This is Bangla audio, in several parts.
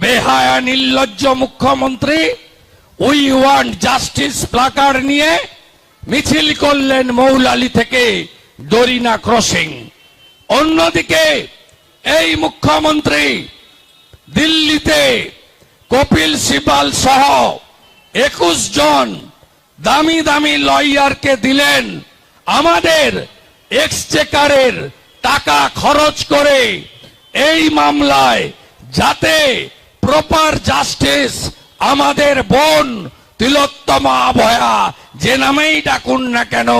বেহায়া নির্লজ্জ মুখ্যমন্ত্রী, উই ওয়ান্ট জাস্টিস প্লাকার্ড নিয়ে মিছিল করলেন মৌলালি থেকে দরিনা ক্রসিং। অন্যদিকে এই মুখ্যমন্ত্রী দিল্লিতে কপিল সিবাল সহ একুশ জন দামি দামি লয়ারকে দিলেন। আমাদের এক্সচেকারের টাকা খরচ করে এই মামলায় যাতে প্রপার জাস্টিস আমাদের বোন তিলোত্তমা ভয়া যে নামেই ডাকুন না কেন,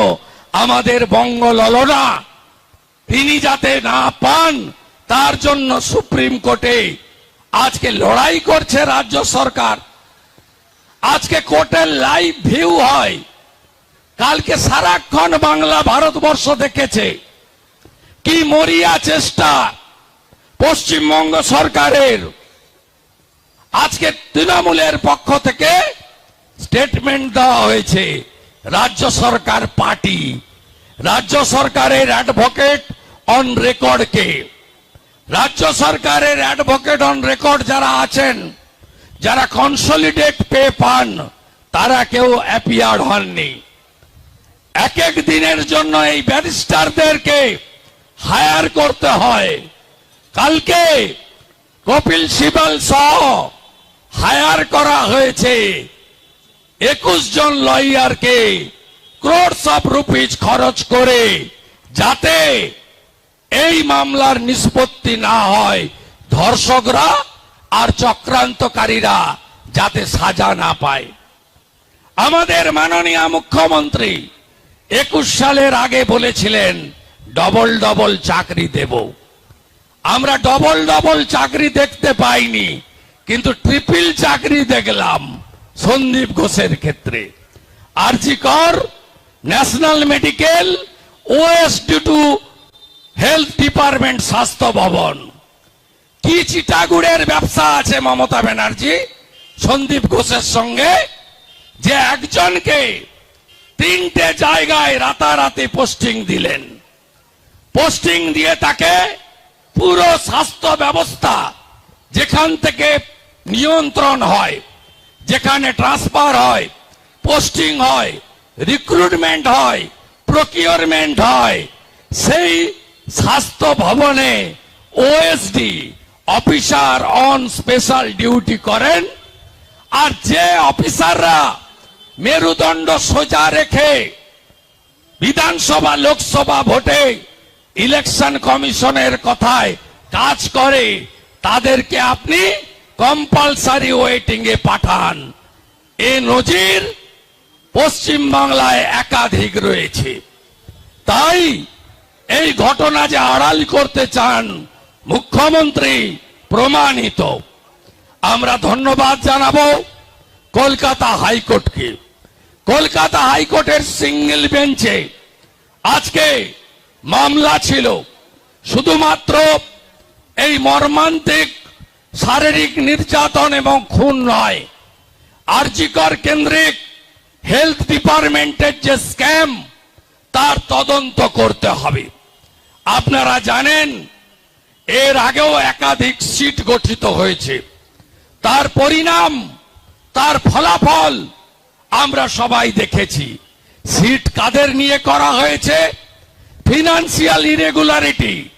আমাদের বঙ্গ ললনা তিনি যাতে না পান, তার জন্য সুপ্রিম কোর্টে আজকে লড়াই করছে রাজ্য সরকার। আজকে কোর্টের লাইভ ভিউ হয়। কালকে সারাক্ষণ বাংলা ভারতবর্ষ দেখেছে। কি মরিয়া চেষ্টা পশ্চিমবঙ্গ সরকারের। আজকে তৃণমূলের পক্ষ থেকে স্টেটমেন্ট দেওয়া হয়েছে। রাজ্য সরকার পার্টি। রাজ্য সরকারের অ্যাডভোকেট অন রেকর্ডকে রাজ্য সরকারের অ্যাডভোকেট অন রেকর্ড যারা আছেন, যারা কনসলিডেট পে পান, তারা কেউ অ্যাপিয়ার্ড হননি। এক এক দিনের জন্য এই ব্যারিস্টারদেরকে হায়ার করতে হয়। কালকে কপিল সিবাল সহ হায়ার করা হয়েছে। একুশ জন লয়ারকে ক্রোডস অফ রুপিজ খরচ করে যাতে এই মামলার নিষ্পত্তি না হয়। ধর্ষকরা আর চক্রান্তকারীরা যাতে সাজা না পায়। আমাদের মাননীয় মুখ্যমন্ত্রী একুশ সালের আগে বলেছিলেন, ডবল ডবল চাকরি দেব। আমরা ডবল ডবল চাকরি দেখতে পাইনি। কিন্তু ট্রিপল চাকরি দেখলাম সন্দীপ ঘোষের ক্ষেত্রে। R G Kar, national medical O S to health department Swasthya Bhawan. কি চিটাগুড়ের ব্যবসা আছে মমতা ব্যানার্জি? সন্দীপ ঘোষের সঙ্গে যে একজনকে তিনটে জায়গায় রাতারাতি পোস্টিং দিলেন। পোস্টিং দিয়ে তাকে পুরো স্বাস্থ্য ব্যবস্থা যেখান থেকে নিয়ন্ত্রণ হয়, যেখানে ট্রান্সফার হয়, পোস্টিং হয়, রিক্রুটমেন্ট হয়, প্রকিউরমেন্ট হয়, সেই স্বাস্থ্য ভবনে O S D officer on special duty করেন, আর যে অফিসাররা মেরুদণ্ড সোজা রেখে বিধানসভা, লোকসভা ভোটে ইলেকশন কমিশনের কথায় কাজ করে, তাদেরকে আপনি কম্পালসারি ওয়েটিং এ পাঠান। এ নজির পশ্চিম বাংলায় একাধিক রয়েছে। তাই এই ঘটনা যে আড়াল করতে চান, মুখ্যমন্ত্রী প্রমাণিত। আমরা ধন্যবাদ জানাব কলকাতা হাইকোর্টকে। কলকাতা হাইকোর্টের সিঙ্গেল বেঞ্চে আজকে মামলা ছিল। শুধুমাত্র এই মর্মান্তিক শারীরিক নির্যাতন এবং খুন নয়। আরজিকর কেন্দ্রিক হেলথ ডিপার্টমেন্টের যে স্ক্যাম, তার তদন্ত করতে হবে। আপনারা জানেন, এর আগেও একাধিক সিট গঠিত হয়েছে। তার পরিণাম, তার ফলাফল আমরা সবাই দেখেছি। সিট কাদের নিয়ে করা হয়েছে? Financial irregularity.